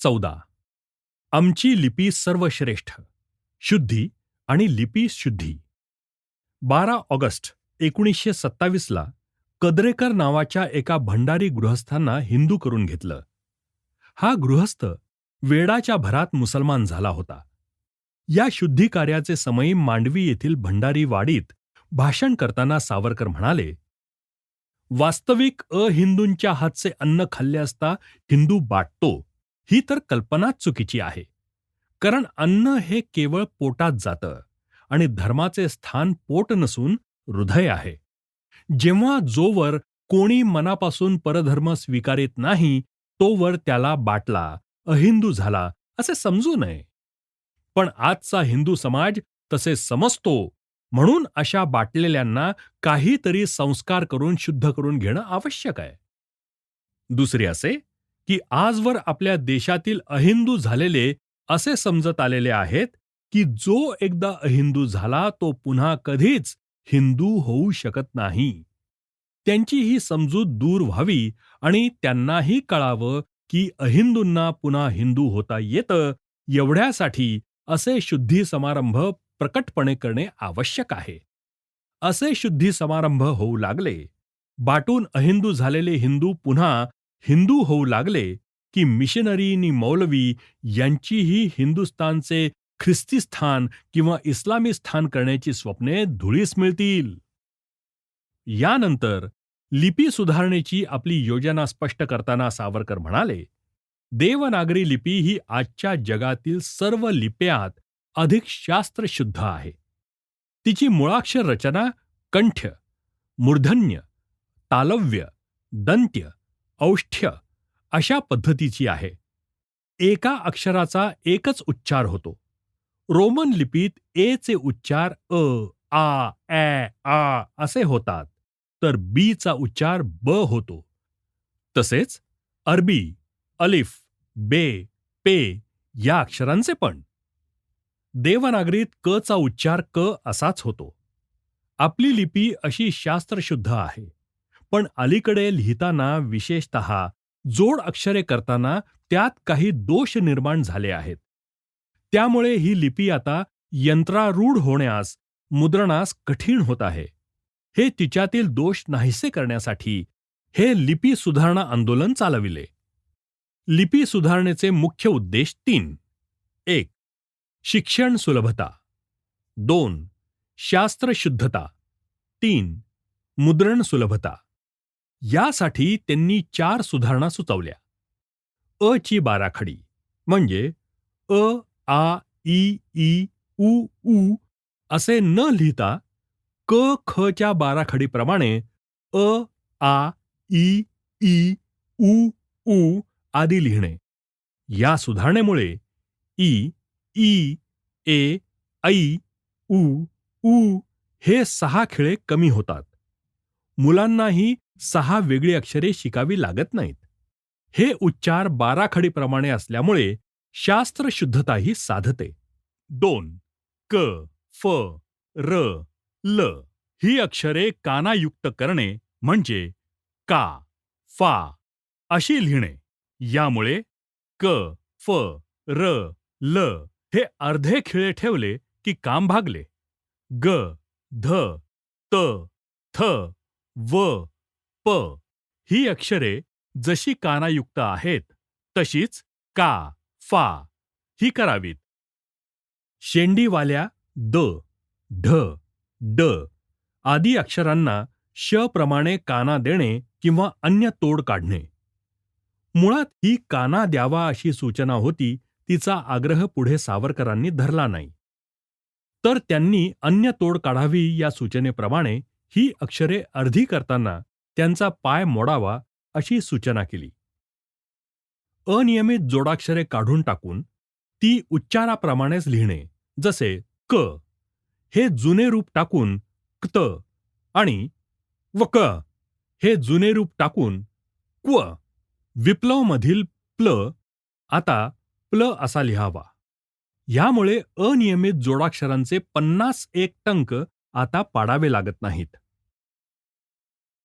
चौदा. आमची लिपी सर्वश्रेष्ठ शुद्धी आणि लिपी शुद्धी. बारा ऑगस्ट एकोणीसशे सत्तावीसला कद्रेकर नावाच्या एका भंडारी गृहस्थांना हिंदू करून घेतलं. हा गृहस्थ वेडाच्या भरात मुसलमान झाला होता. या शुद्धी कार्याचे समयी मांडवी येथील भंडारी वाडीत भाषण करताना सावरकर म्हणाले वास्तविक अहिंदूंच्या हातचे अन्न खाल्ले असता हिंदू बाटतो ही तर कल्पनाच चुकीची आहे. कारण अन्न हे केवळ पोटात जातं आणि धर्माचे स्थान पोट नसून हृदय आहे. जेव्हा जोवर कोणी मनापासून परधर्म स्वीकारित नाही तोवर त्याला बाटला अहिंदू झाला असे समजू नये. पण आजचा हिंदू समाज तसे समजतो म्हणून अशा बाटलेल्यांना काहीतरी संस्कार करून शुद्ध करून घेणं आवश्यक आहे. दुसरे असे की आजवर आपल्या देशातील अहिंदू झालेले असे समजत आलेले आहेत की जो एकदा अहिंदू झाला तो पुन्हा कधीच हिंदू होऊ शकत नाही. त्यांची ही समजूत दूर व्हावी आणि त्यांनाही कळावं की अहिंदूंना पुन्हा हिंदू होता येतं एवढ्यासाठी असे शुद्धी समारंभ प्रकटपणे करणे आवश्यक आहे. असे शुद्धी समारंभ होऊ लागले. बाटून अहिंदू झालेले हिंदू पुन्हा हिंदू होऊ लागले की मिशनरी आणि मौलवी यांचीही हिंदुस्तानचे ख्रिस्ती स्थान किंवा इस्लामी स्थान करण्याची स्वप्ने धुळीस मिळतील. यानंतर लिपी सुधारणेची आपली योजना स्पष्ट करताना सावरकर म्हणाले देवनागरी लिपी ही आजच्या जगातील सर्व लिप्यात अधिक शास्त्रशुद्ध आहे. तिची मुळाक्षर रचना कंठ्य मूर्धन्य तालव्य दंत्य औष्ठ्य अशा पद्धतीची आहे. एका अक्षराचा एकच उच्चार होतो. रोमन लिपीत ए चे उच्चार अ आ ॲ आ असे होतात. तर बी चा उच्चार ब होतो. तसेच अरबी अलिफ बे पे या अक्षरांचे पण. देवनागरीत क चा उच्चार क असाच होतो. आपली लिपी अशी शास्त्रशुद्ध आहे. पण अलीकडे लिहिताना विशेषत जोड अक्षरे करताना त्यात काही दोष निर्माण झाले आहेत. त्यामुळे ही लिपी आता यंत्रारूढ होण्यास मुद्रणास कठीण होत आहे. हे तिच्यातील दोष नाहीसे करण्यासाठी हे लिपी सुधारणा आंदोलन चालविले. लिपी सुधारणेचे मुख्य उद्देश तीन. एक शिक्षण सुलभता. दोन शास्त्र शुद्धता तीन मुद्रण सुलभता. यासाठी त्यांनी चार सुधारणा सुचवल्या. अ ची बाराखडी म्हणजे अ आ ई ई उ उ असे न लिहिता क ख च्या बाराखडीप्रमाणे अ आ ई ई उ उ आदी लिहिणे. या सुधारणेमुळे ई ई ए ऐ उ उ हे सहा खेळे कमी होतात. मुलांनाही सहा वेगळी अक्षरे शिकावी लागत नाहीत. हे उच्चार बाराखडीप्रमाणे असल्यामुळे शास्त्रशुद्धताही साधते. दोन क फ र ल ही अक्षरे कानायुक्त करणे म्हणजे का फा अशी लिहिणे. यामुळे क फ र ल हे अर्धे खिळे ठेवले की काम भागले. ग ध त थ व प ही अक्षरे जशी कानायुक्त आहेत तशीच का फा ही करावीत. शेंडीवाल्या द ढ ड आदी अक्षरांना श प्रमाणे काना देणे किंवा अन्य तोड काढणे. मुळात ही काना द्यावा अशी सूचना होती तिचा आग्रह पुढे सावरकरांनी धरला नाही. तर त्यांनी अन्य तोड काढावी या सूचनेप्रमाणे ही अक्षरे अर्धी करताना त्यांचा पाय मोडावा अशी सूचना केली. अनियमित जोडाक्षरे काढून टाकून ती उच्चाराप्रमाणेच लिहिणे जसे क हे जुने रूप टाकून क्त आणि व क हे जुने रूप टाकून क्व विप्लव मधील प्ल आता प्ल असा लिहावा. ह्यामुळे अनियमित जोडाक्षरांचे पन्नास एक टंक आता पाडावे लागत नाहीत.